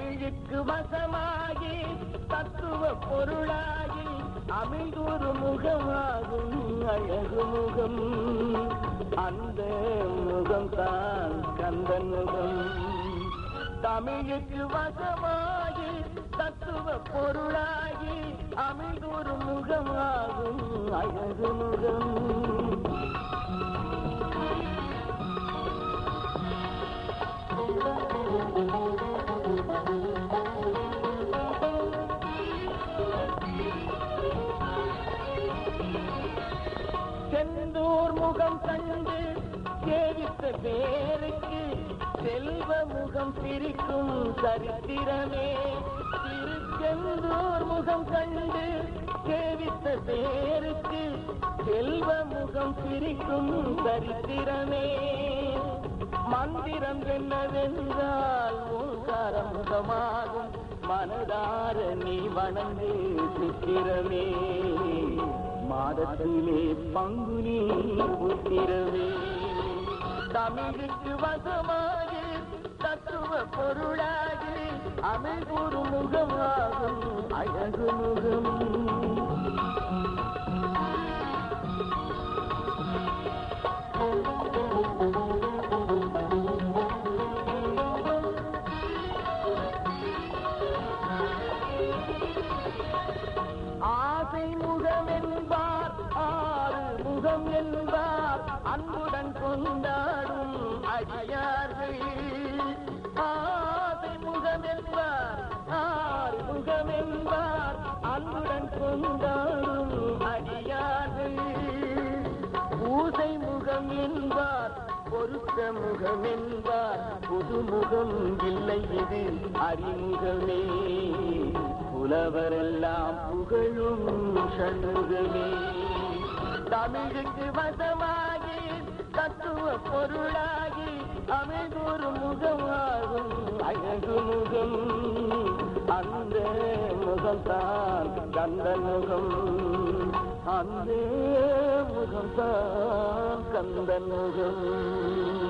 தமிழுக்கு வசமாகி தத்துவ பொருளாகி அமிழ்தொரு முகமாகும் அழகு முகம். அந்த முகம் தான் கந்தன் முகம். தமிழுக்கு வசமாகி தத்துவ பொருளாகி அமிழ்தொரு முகமாகும் அழகு முகம். முகம் கண்டு சேவித்த பேருக்கு செல்வ முகம் பிரிக்கும் சரித்திரமே. திருச்செந்தூர் முகம் கண்டு சேவித்த பேருக்கு செல்வ முகம் பிரிக்கும் சரித்திரமே. மந்திரம் என்னவென்றால் ஓங்கார முகமாகும். மனதார நீ வணங்கு சித்திரமே. மாதத்திலே பங்குனி புத்திரமே. தமிழுக்கு வசமாக தத்துவ பொருளாகி அமைபொரு முகமாகும் அழகு முகம் ஆசை முகம் என்பார் ஆறு முகம் என்பார். அன்புடன் கொண்டாடும் அடியார்கள். ஆசை முகம் என்பார் ஆறு முகம் என்பார். அன்புடன் கொண்டாடும் அடியார்கள். பூசை முகம் என்பார் பொருத்த முகம் என்பார். புதுமுகம் இல்லை இது அறிமுகமே. புலவரெல்லாம் புகழும் சண்முகமே. தமிழுக்கு வசமாகி தத்துவ பொருளாகி அமைதொரு முகமாகும் அழகு முகம். அந்த முகம்தான் கந்தன் முகம் அந்த முகம்தான் கந்தன் முகம்